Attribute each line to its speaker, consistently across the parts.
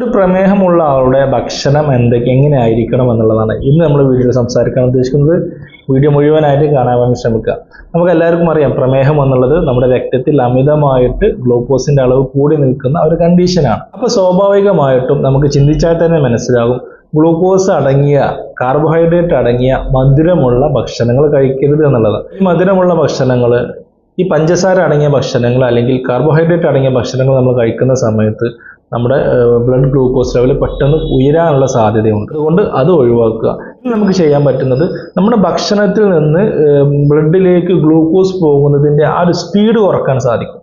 Speaker 1: ഒരു പ്രമേഹമുള്ള ആളുടെ ഭക്ഷണം എന്തൊക്കെ എങ്ങനെ ആയിരിക്കണം എന്നുള്ളതാണ് ഇന്ന് നമ്മൾ വീഡിയോയിൽ സംസാരിക്കാൻ ഉദ്ദേശിക്കുന്നത്. വീഡിയോ മുഴുവനായിട്ട് കാണാൻ വേണ്ടി ശ്രമിക്കുക. നമുക്ക് എല്ലാവർക്കും അറിയാം പ്രമേഹം എന്നുള്ളത് നമ്മുടെ രക്തത്തിൽ അമിതമായിട്ട് ഗ്ലൂക്കോസിന്റെ അളവ് കൂടി നിൽക്കുന്ന ഒരു കണ്ടീഷനാണ് അപ്പോൾ സ്വാഭാവികമായിട്ടും നമുക്ക് ചിന്തിച്ചാൽ തന്നെ മനസ്സിലാകും ഗ്ലൂക്കോസ് അടങ്ങിയ കാർബോഹൈഡ്രേറ്റ് അടങ്ങിയ മധുരമുള്ള ഭക്ഷണങ്ങൾ കഴിക്കരുത് എന്നുള്ളത്. ഈ മധുരമുള്ള ഭക്ഷണങ്ങൾ ഈ പഞ്ചസാര അടങ്ങിയ ഭക്ഷണങ്ങൾ അല്ലെങ്കിൽ കാർബോഹൈഡ്രേറ്റ് അടങ്ങിയ ഭക്ഷണങ്ങൾ നമ്മൾ കഴിക്കുന്ന സമയത്ത് നമ്മുടെ ബ്ലഡ് ഗ്ലൂക്കോസ് ലെവൽ പെട്ടെന്ന് ഉയരാനുള്ള സാധ്യതയുണ്ട്. അതുകൊണ്ട് അത് ഒഴിവാക്കുക. നമുക്ക് ചെയ്യാൻ പറ്റുന്നത് നമ്മുടെ ഭക്ഷണത്തിൽ നിന്ന് ബ്ലഡിലേക്ക് ഗ്ലൂക്കോസ് പോകുന്നതിന്റെ ആ ഒരു സ്പീഡ് കുറയ്ക്കാൻ സാധിക്കും.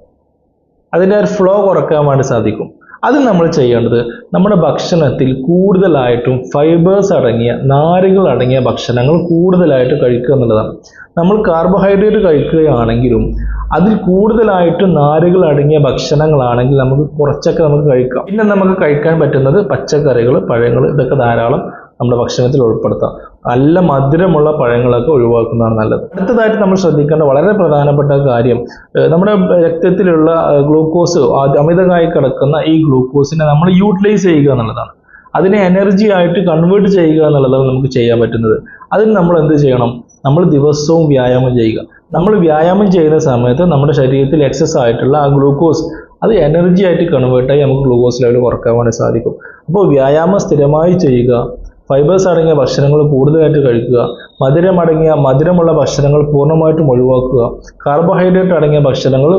Speaker 1: അതിന്റെ ഒരു ഫ്ലോ കുറയ്ക്കാൻ വേണ്ടി സാധിക്കും. അത് നമ്മൾ ചെയ്യേണ്ടത് നമ്മുടെ ഭക്ഷണത്തിൽ കൂടുതലായിട്ടും ഫൈബേഴ്സ് അടങ്ങിയ നാരുകൾ അടങ്ങിയ ഭക്ഷണങ്ങൾ കൂടുതലായിട്ട് കഴിക്കുക എന്നുള്ളതാണ്. നമ്മൾ കാർബോഹൈഡ്രേറ്റ് കഴിക്കുകയാണെങ്കിലും അതിൽ കൂടുതലായിട്ട് നാരുകൾ അടങ്ങിയ ഭക്ഷണങ്ങളാണെങ്കിൽ നമുക്ക് കുറച്ചൊക്കെ നമുക്ക് കഴിക്കാം. പിന്നെ നമുക്ക് കഴിക്കാൻ പറ്റുന്നത് പച്ചക്കറികൾ പഴങ്ങൾ ഇതൊക്കെ ധാരാളം നമ്മുടെ ഭക്ഷണത്തിൽ ഉൾപ്പെടുത്താം. നല്ല മധുരമുള്ള പഴങ്ങളൊക്കെ ഒഴിവാക്കുന്നതാണ് നല്ലത്. അടുത്തതായിട്ട് നമ്മൾ ശ്രദ്ധിക്കേണ്ട വളരെ പ്രധാനപ്പെട്ട കാര്യം നമ്മുടെ രക്തത്തിലുള്ള ഗ്ലൂക്കോസ് അമിതമായി കിടക്കുന്ന ഈ ഗ്ലൂക്കോസിനെ നമ്മൾ യൂട്ടിലൈസ് ചെയ്യുക എന്നുള്ളതാണ്. അതിനെ എനർജി ആയിട്ട് കൺവേർട്ട് ചെയ്യുക എന്നുള്ളതാണ് നമുക്ക് ചെയ്യാൻ പറ്റുന്നത്. അതിന് നമ്മൾ എന്ത് ചെയ്യണം? നമ്മൾ ദിവസവും വ്യായാമം ചെയ്യുക. നമ്മൾ വ്യായാമം ചെയ്യുന്ന സമയത്ത് നമ്മുടെ ശരീരത്തിൽ എക്സസ് ആയിട്ടുള്ള ആ ഗ്ലൂക്കോസ് അത് എനർജി ആയിട്ട് കൺവേർട്ടായി നമുക്ക് ഗ്ലൂക്കോസ് ലെവൽ കുറയ്ക്കാൻ വേണ്ടി സാധിക്കും. അപ്പോൾ വ്യായാമം സ്ഥിരമായി ചെയ്യുക ഫൈബേഴ്സ് അടങ്ങിയ ഭക്ഷണങ്ങൾ കൂടുതലായിട്ട് കഴിക്കുക. മധുരമടങ്ങിയ മധുരമുള്ള ഭക്ഷണങ്ങൾ പൂർണമായിട്ടും ഒഴിവാക്കുക. കാർബോഹൈഡ്രേറ്റ് അടങ്ങിയ ഭക്ഷണങ്ങൾ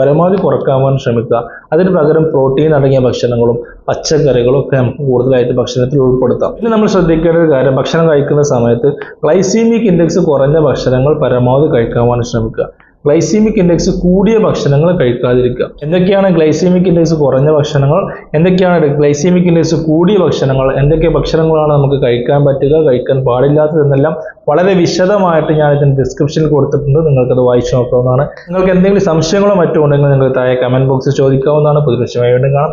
Speaker 1: പരമാവധി കുറയ്ക്കാൻ ശ്രമിക്കുക. അതിന് പകരം പ്രോട്ടീൻ അടങ്ങിയ ഭക്ഷണങ്ങളും പച്ചക്കറികളും ഒക്കെ നമുക്ക് കൂടുതലായിട്ട് ഭക്ഷണത്തിൽ ഉൾപ്പെടുത്താം. പിന്നെ നമ്മൾ ശ്രദ്ധിക്കേണ്ട ഒരു കാര്യം ഭക്ഷണം കഴിക്കുന്ന സമയത്ത് ഗ്ലൈസീമിക് ഇൻഡെക്സ് കുറഞ്ഞ ഭക്ഷണങ്ങൾ പരമാവധി കഴിക്കാൻ ശ്രമിക്കുക. ഗ്ലൈസീമിക് ഇൻഡെക്സ് കൂടിയ ഭക്ഷണങ്ങൾ കഴിക്കാതിരിക്കുക. എന്തൊക്കെയാണ് ഗ്ലൈസീമിക് ഇൻഡെക്സ് കുറഞ്ഞ ഭക്ഷണങ്ങൾ? എന്തൊക്കെയാണ് ഗ്ലൈസീമിക് ഇൻഡെക്സ് കൂടിയ ഭക്ഷണങ്ങൾ? എന്തൊക്കെ ഭക്ഷണങ്ങളാണ് നമുക്ക് കഴിക്കാൻ പറ്റുക കഴിക്കാൻ പാടില്ലാത്തതെന്നെല്ലാം വളരെ വിശദമായിട്ട് ഞാൻ ഇതിന് ഡിസ്ക്രിപ്ഷനിൽ കൊടുത്തിട്ടുണ്ട്. നിങ്ങൾക്കത് വായിച്ചു നോക്കാവുന്നതാണ്. നിങ്ങൾക്ക് എന്തെങ്കിലും സംശയങ്ങളോ മറ്റോ ഉണ്ടെങ്കിൽ നിങ്ങൾ താഴെ കമന്റ് ബോക്സിൽ ചോദിക്കാവുന്നതാണ്. പുതിയ വീണ്ടും കാണാം.